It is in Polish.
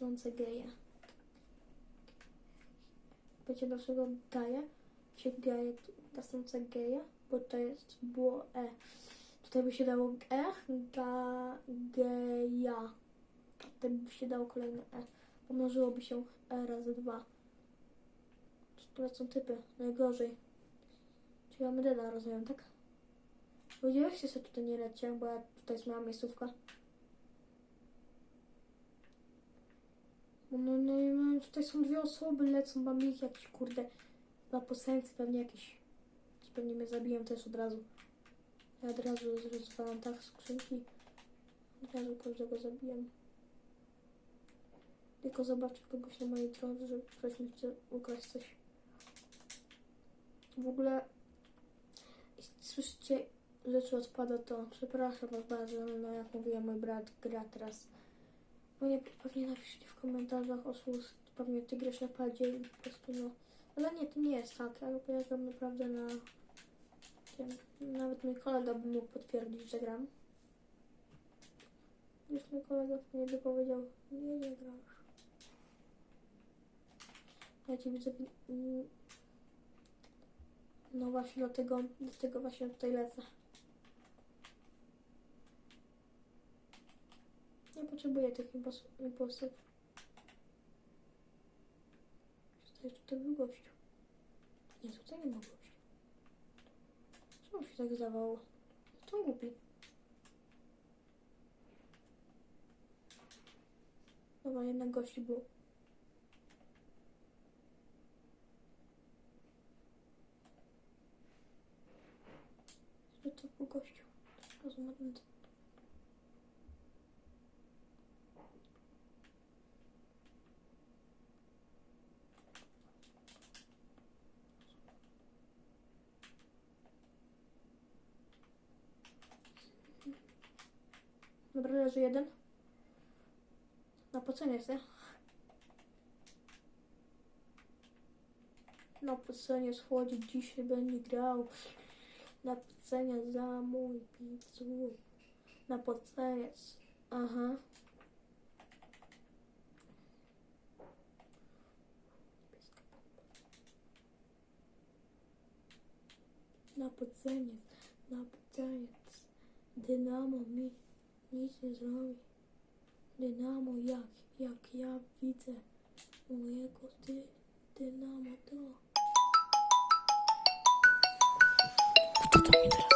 gasnące geje. Wiecie dlaczego gaje? Się geje, gasnące geje? Bo to jest było e. Tutaj by się dało e, ga, geja. Tutaj by się dało kolejne e. Pomnożyłoby się e razy dwa. To lecą typy. Najgorzej. Czyli mamy deda, rozumiem, tak? Ludzie, weźcie sobie tutaj nie lecie, bo ja tutaj jest moja miejscówka. No, no, no, tutaj są dwie osoby, lecą bambiki jakieś, kurde, na posencji pewnie jakieś. Pewnie mnie zabiją też od razu. Ja od razu rozwalam tak skrzynki. Od razu każdego zabijam. Tylko zobaczę kogoś na mojej drodze, że ktoś mi chce ukraść coś. W ogóle słyszycie rzeczy odpada, to przepraszam was bardzo, no jak mówiłem, mój brat gra teraz. Pewnie, pewnie napiszcie w komentarzach oszust, pewnie ty grasz na padzie i po prostu no... Ale nie, to nie jest tak, ja ja gram naprawdę na... Nawet mój kolega by mógł potwierdzić, że gram. Już mój kolega mnie by powiedział, nie, nie grasz. Ja ci widzę... mm, No właśnie dlatego, dlatego właśnie tutaj lecę. Nie potrzebuję tych impulsów. Tutaj, tutaj był gościu. Nie, tutaj nie ma gościu. Czemu się tak zdawało? To głupi. Dobra, jednak gości był. Że to był gościu. Rozumiem. Dobra, leży jeden. Na pocenie chcę. Na pocenie schodzi, dzisiaj będzie grał. Na pocenie za mój pizzu. Na poceniec. Aha. Na poceniec. Na poceniec. Dynamo mi nic nie zrobi. Dynamo jak, jak ja widzę mojego ty, dynamo to. Kto to mi teraz